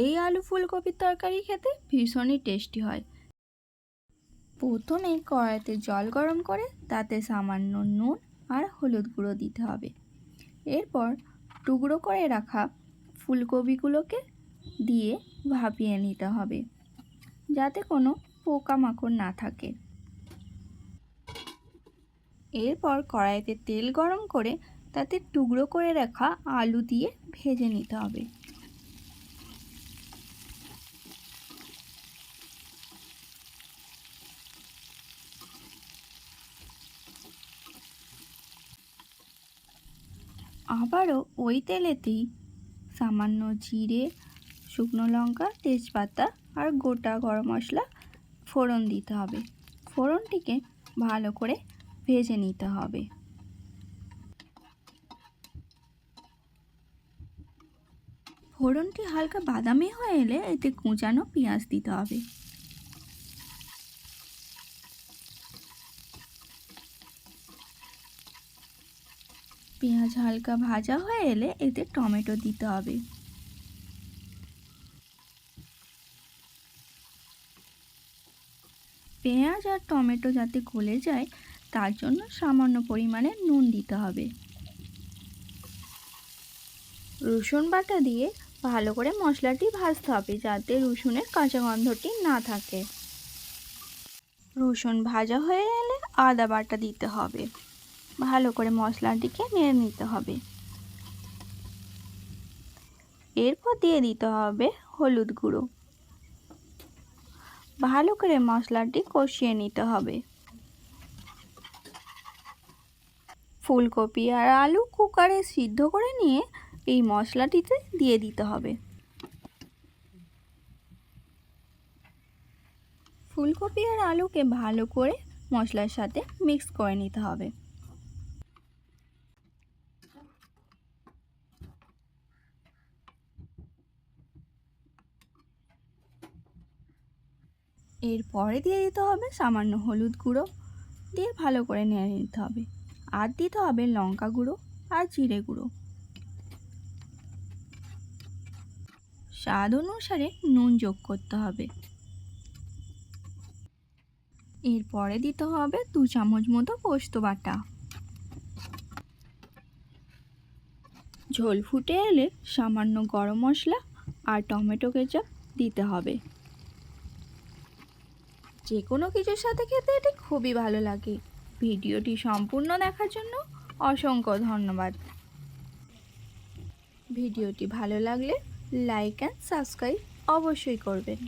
এই আলু ফুলকপির তরকারি খেতে ভীষণই টেস্টি হয়। প্রথমে কড়াইতে জল গরম করে তাতে সামান্য নুন আর হলুদ গুঁড়ো দিতে হবে। এরপর টুকরো করে রাখা ফুলকপিগুলোকে দিয়ে ভাপিয়ে নিতে হবে, যাতে কোনো পোকামাকড় না থাকে। এরপর কড়াইতে তেল গরম করে তাতে টুকরো করে রাখা আলু দিয়ে ভেজে নিতে হবে। আবারও ওই তেলেতেই সামান্য জিরে, শুকনো লঙ্কা, তেজপাতা আর গোটা গরম মশলা ফোড়ন দিতে হবে। ফোড়নটিকে ভালো করে ভেজে নিতে হবে। ফোড়নটি হালকা বাদামি হয়ে এলে এতে কুচানো পেঁয়াজ দিতে হবে। পেঁয়াজ হালকা ভাজা হয়ে এলে এতে টমেটো দিতে হবে। পেঁয়াজ আর টমেটো যাতে গলে যায়, তার জন্য সামান্য পরিমাণে নুন দিতে হবে। রসুন বাটা দিয়ে ভালো করে মশলাটি ভাজতে হবে যাতে রসুনের কাঁচা গন্ধটি না থাকে। রসুন ভাজা হয়ে এলে আদা বাটা দিতে হবে। ভালো করে মশলাটিকে নেড়ে নিতে হবে। এরপর দিয়ে দিতে হবে হলুদ গুঁড়ো। ভালো করে মশলাটি কষিয়ে নিতে হবে। ফুলকপি আর আলু কুকারে সিদ্ধ করে নিয়ে এই মশলাটিতে দিয়ে দিতে হবে। ফুলকপি আর আলুকে ভালো করে মশলার সাথে মিক্স করে নিতে হবে। এরপরে দিয়ে দিতে হবে সামান্য হলুদ গুঁড়ো। দিয়ে ভালো করে নেড়ে নিতে হবে। আর দিতে হবে লঙ্কা গুঁড়ো আর জিরে গুঁড়ো। স্বাদ অনুসারে নুন যোগ করতে হবে। এরপরে দিতে হবে দু চামচ মতো পোস্ত বাটা। ঝোল ফুটে এলে সামান্য গরম মশলা আর টমেটো কেচাপ দিতে হবে। যে কোনো কিছুর সাথে খেতে এটি খুবই ভালো লাগে। ভিডিওটি সম্পূর্ণ দেখার জন্য অসংখ্য ধন্যবাদ। ভিডিওটি ভালো লাগলে লাইক অ্যান্ড সাবস্ক্রাইব অবশ্যই করবেন।